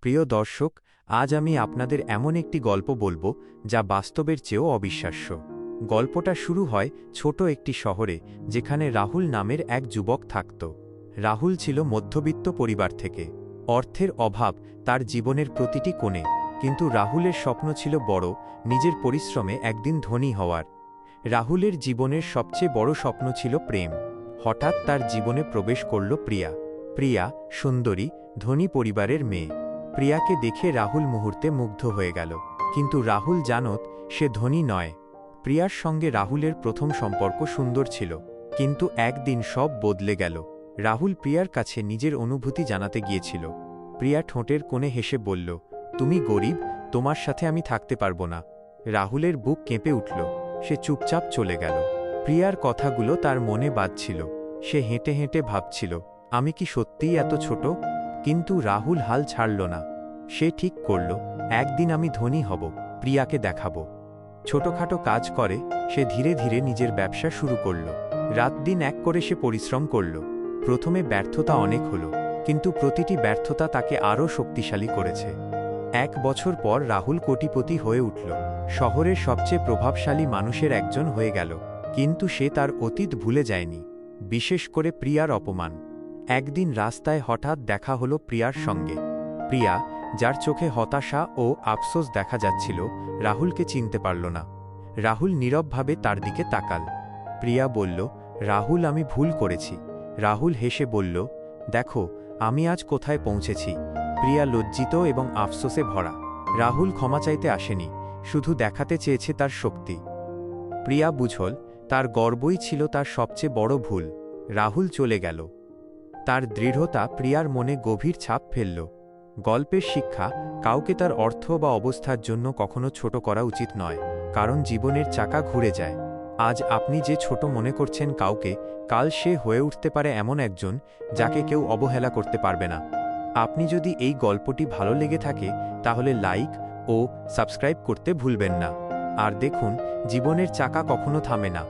প্রিয় দর্শক, আজ আমি আপনাদের এমন একটি গল্প বলব, যা বাস্তবের চেয়েও অবিশ্বাস্য। গল্পটা শুরু হয় ছোট একটি শহরে, যেখানে রাহুল নামের এক যুবক থাকত। রাহুল ছিল মধ্যবিত্ত পরিবার থেকে। অর্থের অভাব তার জীবনের প্রতিটি কোণে, কিন্তু রাহুলের স্বপ্ন ছিল বড়, নিজের পরিশ্রমে একদিন ধনী হওয়ার। রাহুলের জীবনের সবচেয়ে বড় স্বপ্ন ছিল প্রেম। হঠাৎ তার জীবনে প্রবেশ করল প্রিয়া। প্রিয়া, সুন্দরী, ধনী পরিবারের মেয়ে। প্রিয়াকে দেখে রাহুল মুহূর্তে মুগ্ধ হয়ে গেল। কিন্তু রাহুল জানত, সে ধনী নয়। প্রিয়ার সঙ্গে রাহুলের প্রথম সম্পর্ক সুন্দর ছিল। কিন্তু একদিন সব বদলে গেল। রাহুল প্রিয়ার কাছে নিজের অনুভূতি জানাতে গিয়েছিল। প্রিয়া ঠোঁটের কোণে হেসে বলল, তুমি গরিব, তোমার সাথে আমি থাকতে পারব না। রাহুলের বুক কেঁপে উঠল। সে চুপচাপ চলে গেল। প্রিয়ার কথাগুলো তার মনে বাজছিল। সে হেঁটে হেঁটে ভাবছিল, আমি কি সত্যিই এত ছোট? কিন্তু রাহুল হাল ছাড়ল না। সে ঠিক করল, একদিন আমি ধনী হব, প্রিয়াকে দেখাব। ছোটখাটো কাজ করে, সে ধীরে ধীরে নিজের ব্যবসা শুরু করল। রাত দিন এক করে সে পরিশ্রম করল। প্রথমে ব্যর্থতা অনেক হল, কিন্তু প্রতিটি ব্যর্থতা তাকে আরও শক্তিশালী করেছে। এক বছর পর রাহুল কোটিপতি হয়ে উঠল। শহরের সবচেয়ে প্রভাবশালী মানুষের একজন হয়ে গেল, কিন্তু সে তার অতীত ভুলে যায়নি, বিশেষ করে প্রিয়ার অপমান। একদিন রাস্তায় হঠাৎ দেখা হলো প্রিয়ার সঙ্গে। প্রিয়া, যার চোখে হতাশা ও আফসোস দেখা যাচ্ছিল, রাহুলকে চিনতে পারল না। রাহুল নীরবভাবে তার দিকে তাকাল। প্রিয়া বলল, রাহুল, আমি ভুল করেছি। রাহুল হেসে বলল, দেখো, আমি আজ কোথায় পৌঁছেছি? প্রিয়া লজ্জিত এবং আফসোসে ভরা। রাহুল ক্ষমা চাইতে আসেনি, শুধু দেখাতে চেয়েছে তার শক্তি। প্রিয়া বুঝল, তার গর্বই ছিল তার সবচেয়ে বড় ভুল। রাহুল চলে গেল। তার দৃঢ়তা প্রিয়ার মনে গভীর ছাপ ফেলল। গল্পের শিক্ষা কাউকে তার অর্থ বা অবস্থার জন্য কখনো ছোট করা উচিত নয়, কারণ জীবনের চাকা ঘুরে যায়। আজ আপনি যে ছোট মনে করছেন কাউকে, কাল সে হয়ে উঠতে পারে এমন একজন যাকে কেউ অবহেলা করতে পারবে না। আপনি যদি এই গল্পটি ভালো লেগে থাকে, তাহলে লাইক ও সাবস্ক্রাইব করতে ভুলবেন না। আর দেখুন, জীবনের চাকা কখনো থামে না।